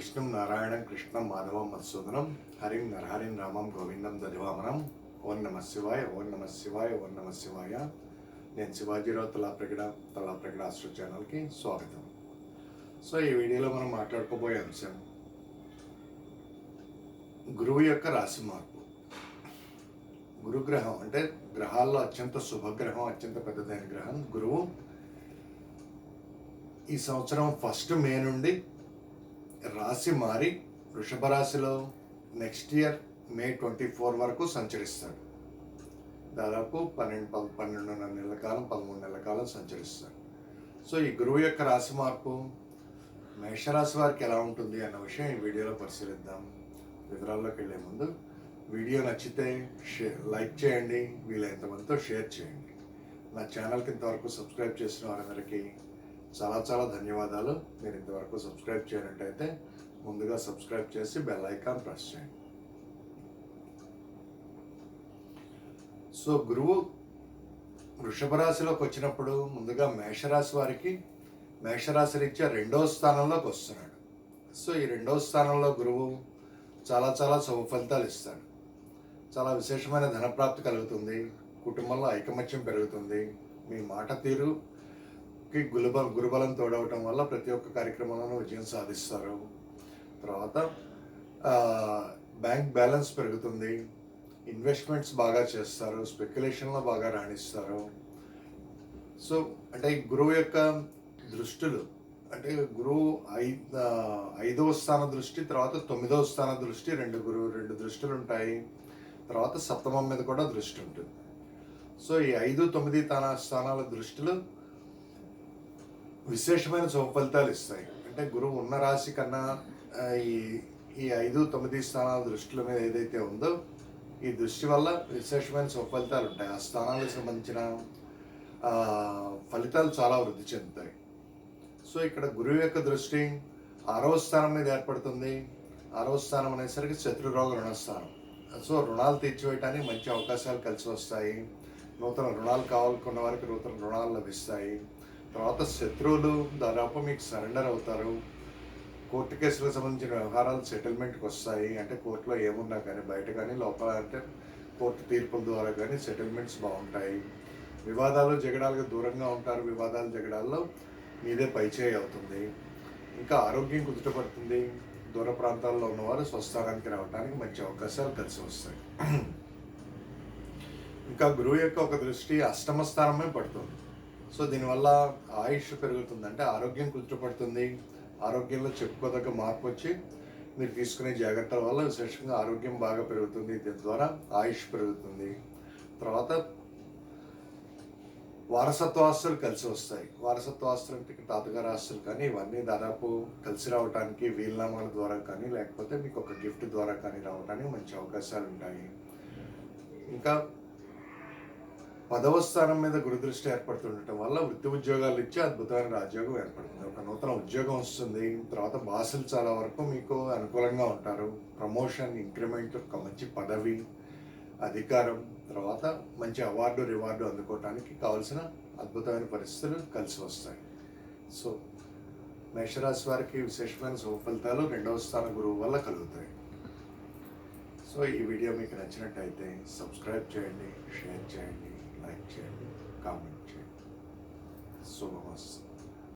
విష్ణుం నారాయణం కృష్ణం మాధవం మధుసూదనం హరిం నరహరిం రామం గోవిందం దధివామనం ఓం నమ శివాయ ఓం నమ శివాయ ఓం నమ శివాయ. నేను శివాజీరావు తలాప్రగడ తలాప్రగడ ఆస్ట్రో ఛానల్కి స్వాగతం. సో ఈ వీడియోలో మనం మాట్లాడుకోబోయే అంశం గురువు యొక్క రాశి మార్పు. గురుగ్రహం అంటే గ్రహాల్లో అత్యంత శుభగ్రహం అత్యంత పెద్దదైన గ్రహం గురువు. ఈ సంవత్సరం ఫస్ట్ మే నుండి రాశి మారి వృషభ రాశిలో next year May twenty four వరకు సంచరిస్తాడు. దాదాపు పన్నెండు పది పన్నెండున్నర నెలల కాలం పదమూడు నెలల కాలం సంచరిస్తాడు. సో ఈ గురువు యొక్క రాశి మార్పు మేషరాశి వారికి ఎలా ఉంటుంది అన్న విషయం ఈ వీడియోలో పరిశీలిద్దాం. వివరాల్లోకి వెళ్ళే ముందు వీడియో నచ్చితే షేర్ లైక్ చేయండి వీలైనంతమందితో షేర్ చేయండి. నా ఛానల్కి ఇంతవరకు సబ్స్క్రైబ్ చేసిన వారందరికీ చాలా చాలా ధన్యవాదాలు. మీరు ఇంతవరకు సబ్స్క్రైబ్ చేయనట్టయితే ముందుగా సబ్స్క్రైబ్ చేసి బెల్ ఐకాన్ ప్రెస్ చేయండి. సో గురువు వృషభ రాశిలోకి వచ్చినప్పుడు ముందుగా మేషరాశి వారికి మేషరాశి రీత్యా రెండవ స్థానంలోకి వస్తున్నాడు. సో ఈ రెండవ స్థానంలో గురువు చాలా చాలా శుభ ఫలితాలు ఇస్తాడు. చాలా విశేషమైన ధనప్రాప్తి కలుగుతుంది. కుటుంబంలో ఐకమత్యం పెరుగుతుంది. మీ మాట తీరు కి గురుబలం గురుబలం తోడవటం వల్ల ప్రతి ఒక్క కార్యక్రమంలోనూ విజయం సాధిస్తారు. తర్వాత బ్యాంక్ బ్యాలెన్స్ పెరుగుతుంది. ఇన్వెస్ట్మెంట్స్ బాగా చేస్తారు. స్పెక్యులేషన్లో బాగా రాణిస్తారు. సో అంటే ఈ గురువు యొక్క దృష్టిలు అంటే గురువు ఐదు ఐదవ స్థాన దృష్టి తర్వాత తొమ్మిదవ స్థాన దృష్టి రెండు గురువు రెండు దృష్టిలు ఉంటాయి. తర్వాత సప్తమం మీద కూడా దృష్టి ఉంటుంది. సో ఈ ఐదు తొమ్మిది స్థాన స్థానాల దృష్టిలు విశేషమైన శుభ ఫలితాలు ఇస్తాయి. అంటే గురువు ఉన్న రాశి కన్నా ఈ ఈ ఐదు తొమ్మిది స్థానాల దృష్టిలో మీద ఏదైతే ఉందో ఈ దృష్టి వల్ల విశేషమైన శుభ ఫలితాలు ఉంటాయి. ఆ స్థానాలకు సంబంధించిన ఫలితాలు చాలా వృద్ధి చెందుతాయి. సో ఇక్కడ గురువు యొక్క దృష్టి ఆరవ స్థానం మీద ఏర్పడుతుంది. ఆరవ స్థానం అనేసరికి శత్రురోగ రుణస్థానం. సో రుణాలు తీర్చివేయటానికి మంచి అవకాశాలు కలిసి వస్తాయి. నూతన రుణాలు కావాలనుకున్న వారికి నూతన రుణాలు లభిస్తాయి. తర్వాత శత్రువులు దాదాపు మీకు సరెండర్ అవుతారు. కోర్టు కేసులకు సంబంధించిన వ్యవహారాలు సెటిల్మెంట్కి వస్తాయి. అంటే కోర్టులో ఏమున్నా కానీ బయట కానీ లోపల అంటే కోర్టు తీర్పుల ద్వారా కానీ సెటిల్మెంట్స్ బాగుంటాయి. వివాదాలు జగడాలకు దూరంగా ఉంటారు. వివాదాలు జగడాల్లో మీదే పైచేయి అవుతుంది. ఇంకా ఆరోగ్యం కుదుటపడుతుంది. దూర ప్రాంతాల్లో ఉన్నవారు స్వస్థానానికి రావడానికి మంచి అవకాశాలు కలిసి వస్తాయి. ఇంకా గురువు యొక్క ఒక దృష్టి అష్టమ స్థానమే పడుతుంది. సో దీనివల్ల ఆయుష్ పెరుగుతుంది. అంటే ఆరోగ్యం కుదుటపడుతుంది. ఆరోగ్యంలో చెప్పుకోదగ్గ మార్పు వచ్చి మీరు తీసుకునే జాగ్రత్తల వల్ల విశేషంగా ఆరోగ్యం బాగా పెరుగుతుంది. దీని ద్వారా ఆయుష్ పెరుగుతుంది. తర్వాత వారసత్వ ఆస్తులు కలిసి వస్తాయి. వారసత్వ ఆస్తులు అంటే తాతగారి ఆస్తులు కానీ ఇవన్నీ దాదాపు కలిసి రావడానికి వీలునామాల ద్వారా కానీ లేకపోతే మీకు ఒక గిఫ్ట్ ద్వారా కానీ రావడానికి మంచి అవకాశాలు ఉంటాయి ఇంకా పదవ స్థానం మీద గురుదృష్టి ఏర్పడుతుండటం వల్ల వృత్తి ఉద్యోగాలు ఇచ్చి అద్భుతమైన రాజ్యోగం ఏర్పడుతుంది. ఒక నూతన ఉద్యోగం వస్తుంది. తర్వాత భాషలు చాలా వరకు మీకు అనుకూలంగా ఉంటారు. ప్రమోషన్ ఇంక్రిమెంట్ ఒక మంచి పదవి అధికారం తర్వాత మంచి అవార్డు రివార్డు అందుకోవటానికి కావాల్సిన అద్భుతమైన పరిస్థితులు కలిసి వస్తాయి. సో మేషరాశి వారికి విశేషమైన శుభ ఫలితాలు రెండవ స్థాన గురువు వల్ల కలుగుతాయి. సో ఈ వీడియో మీకు నచ్చినట్టయితే సబ్స్క్రైబ్ చేయండి షేర్ చేయండి. లైక్ చేయండి కామెంట్ చేయండి. శుభమస్తు.